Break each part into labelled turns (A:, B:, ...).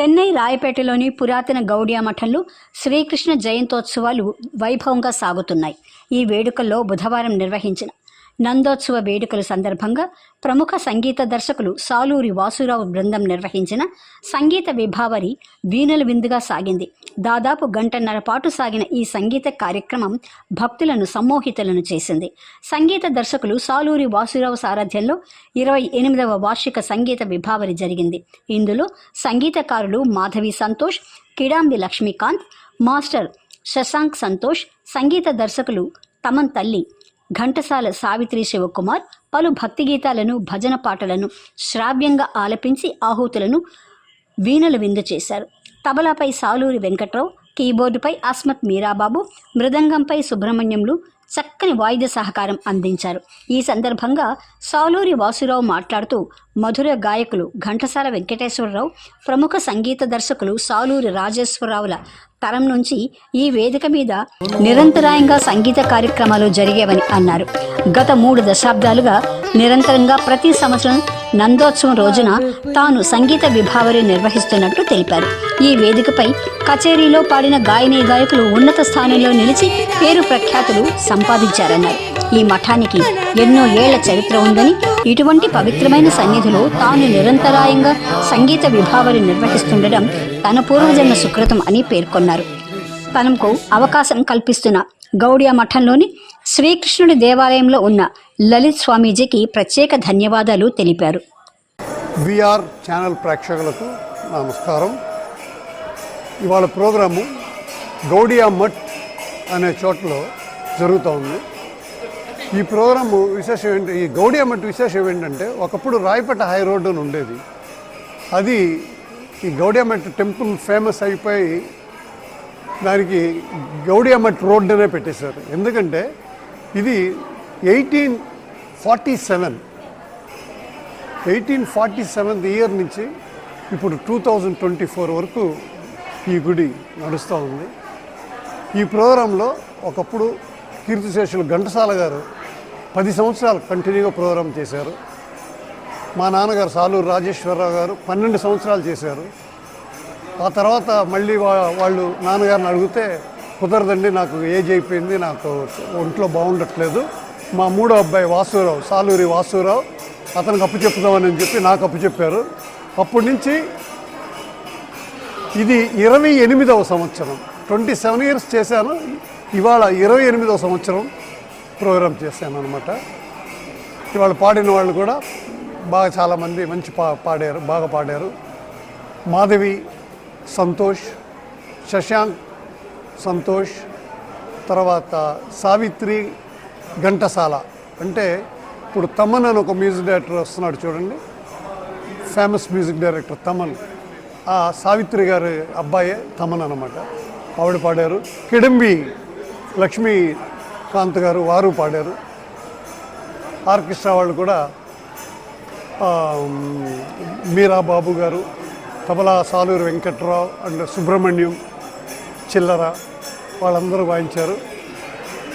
A: చెన్నై రాయపేటలోని పురాతన గౌడియా మఠంలో శ్రీకృష్ణ జయంతోత్సవాలు వైభవంగా సాగుతున్నాయి. ఈ వేడుకల్లో బుధవారం నిర్వహించిన నందోత్సవ వేడుకల సందర్భంగా ప్రముఖ సంగీత దర్శకులు సాలూరి వాసురావు బృందం నిర్వహించిన సంగీత విభావరి వీణుల విందుగా సాగింది. దాదాపు గంటన్నర పాటు సాగిన ఈ సంగీత కార్యక్రమం భక్తులను సమ్మోహితులను చేసింది. సంగీత దర్శకులు సాలూరి వాసురావు సారథ్యంలో ఇరవై ఎనిమిదవ వార్షిక సంగీత విభావరి జరిగింది. ఇందులో సంగీతకారులు మాధవి సంతోష్ కిడాంబి లక్ష్మీకాంత్ మాస్టర్ శశాంక్ సంతోష్ సంగీత దర్శకులు తమన్ తల్లి ఘంటసాల సావిత్రి శివకుమార్ పలు భక్తి గీతాలను భజన పాటలను శ్రావ్యంగా ఆలపించి ఆహుతులను వీణలు విందు చేశారు. తబలాపై సాలూరి వెంకట్రావు కీబోర్డుపై అస్మత్ మీరాబాబు మృదంగంపై సుబ్రహ్మణ్యంలు చక్కని వాయిద్య సహకారం అందించారు. ఈ సందర్భంగా సాలూరి వాసురావు మాట్లాడుతూ మధుర గాయకులు ఘంటసాల వెంకటేశ్వరరావు ప్రముఖ సంగీత దర్శకులు సాలూరి రాజేశ్వరరావుల తరం నుంచి ఈ వేదిక మీద నిరంతరాయంగా సంగీత కార్యక్రమాలు జరిగేవని అన్నారు. గత మూడు దశాబ్దాలుగా నిరంతరంగా ప్రతి సంవత్సరం నందోత్సవం రోజున తాను సంగీత విభావరి నిర్వహిస్తున్నట్లు తెలిపారు. ఈ వేదికపై కచేరీలో పాడిన గాయనీ గాయకులు ఉన్నత స్థానంలో నిలిచి పేరు ప్రఖ్యాతులు సంపాదించారన్నారు. ఈ మఠానికి ఎన్నో ఏళ్ళ చరిత్ర ఉందని ఇటువంటి పవిత్రమైన సన్నిధిలో తాను నిరంతరాయంగా సంగీత విభావరి నిర్వహిస్తుండడం తన పూర్వజన్మ సుకృతం అని పేర్కొన్నారు. తనకు అవకాశం కల్పిస్తున్న గౌడియా మఠంలోని శ్రీకృష్ణుడి దేవాలయంలో ఉన్న లలిత్ స్వామీజీకి ప్రత్యేక ధన్యవాదాలు తెలిపారు.
B: విఆర్ ఛానల్ ప్రేక్షకులకు నమస్కారం. ఇవాళ ప్రోగ్రాము గౌడియా మఠ్ అనే జరుగుతూ ఉంది. ఈ ప్రోగ్రాము విశేషం ఏంటి ఈ గౌడియా మఠ్ విశేషం ఏంటంటే ఒకప్పుడు రాయపేట హై రోడ్డు అని ఉండేది. అది ఈ గౌడియా మఠ్ టెంపుల్ ఫేమస్ అయిపోయి దానికి గౌడియా మఠ్ రోడ్డు అనే పెట్టేశారు. ఎందుకంటే ఇది eighteen forty seven. Eighteen forty seventh year నుంచి ఇప్పుడు టూ థౌజండ్ ట్వంటీ ఫోర్ వరకు ఈ గుడి నడుస్తూ ఉంది. ఈ ప్రోగ్రాంలో ఒకప్పుడు కీర్తిశేషులు ఘంటసాల గారు పది సంవత్సరాలు కంటిన్యూగా ప్రోగ్రాం చేశారు. మా నాన్నగారు సాలూరు రాజేశ్వరరావు గారు పన్నెండు సంవత్సరాలు చేశారు. ఆ తర్వాత మళ్ళీ వా- వాళ్ళు నాన్నగారిని అడిగితే కుదరదండి నాకు ఏజ్ అయిపోయింది నాకు ఒంట్లో బాగుండట్లేదు మా మూడో అబ్బాయి వాసురావు సాలూరి వాసురావు అతనికి అప్పు చెప్పుదామని చెప్పి నాకు అప్పు చెప్పారు. అప్పటి నుంచి ఇది ఇరవై ఎనిమిదవ సంవత్సరం. ట్వంటీ సెవెన్ ఇయర్స్ చేశాను. ఇవాళ ఇరవై ఎనిమిదవ సంవత్సరం ప్రోగ్రామ్ చేశాను అనమాట ఇవాళ పాడిన వాళ్ళు కూడా బాగా చాలామంది మంచి పా పాడారు బాగా పాడారు. మాధవి సంతోష్ శశాంక్ సంతోష్ తర్వాత సావిత్రి ఘంటసాల. అంటే ఇప్పుడు తమన్ అని ఒక మ్యూజిక్ డైరెక్టర్ వస్తున్నాడు చూడండి. Famous music director Thaman. ఆ సావిత్రి గారి అబ్బాయే తమన్ అనమాట ఆవిడ పాడారు. కిడంబి లక్ష్మీకాంత్ గారు వారు పాడారు. ఆర్కెస్ట్రా వాళ్ళు కూడా మీరా బాబు గారు తబలా సాలూరు వెంకట్రావు అండ్ సుబ్రహ్మణ్యం చిల్లర వాళ్ళందరూ వాయించారు.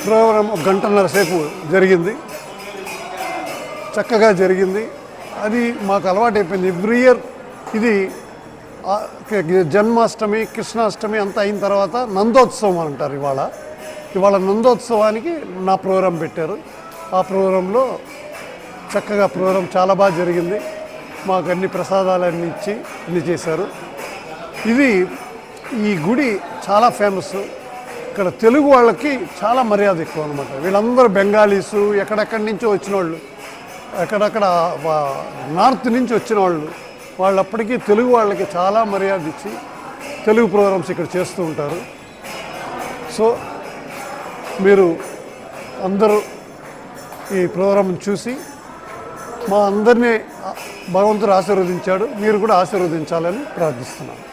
B: ప్రోగ్రాం ఒక గంటన్నర సేపు జరిగింది. చక్కగా జరిగింది. అది మాకు అలవాటైపోయింది. ఎవ్రీ ఇయర్ ఇది జన్మాష్టమి కృష్ణాష్టమి అంతా అయిన తర్వాత నందోత్సవం అంటారు ఇవాళ. ఇవాళ నందోత్సవానికి నా ప్రోగ్రాం పెట్టారు. ఆ ప్రోగ్రాంలో చక్కగా ప్రోగ్రాం చాలా బాగా జరిగింది. మాకు అన్ని ప్రసాదాలన్నీ ఇచ్చి అన్ని చేశారు. ఇది ఈ గుడి చాలా ఫేమస్ ఇక్కడ తెలుగు వాళ్ళకి చాలా మర్యాద ఎక్కువ అనమాట వీళ్ళందరూ బెంగాలీసు ఎక్కడెక్కడి నుంచో వచ్చిన వాళ్ళు ఎక్కడక్కడ నార్త్ నుంచి వచ్చిన వాళ్ళు వాళ్ళప్పటికీ తెలుగు వాళ్ళకి చాలా మర్యాద ఇచ్చి తెలుగు ప్రోగ్రామ్స్ ఇక్కడ చేస్తూ ఉంటారు. సో మీరు అందరూ ఈ ప్రోగ్రాం చూసి మా అందరినీ భగవంతుడు ఆశీర్వదించాడు మీరు కూడా ఆశీర్వదించాలని ప్రార్థిస్తున్నాను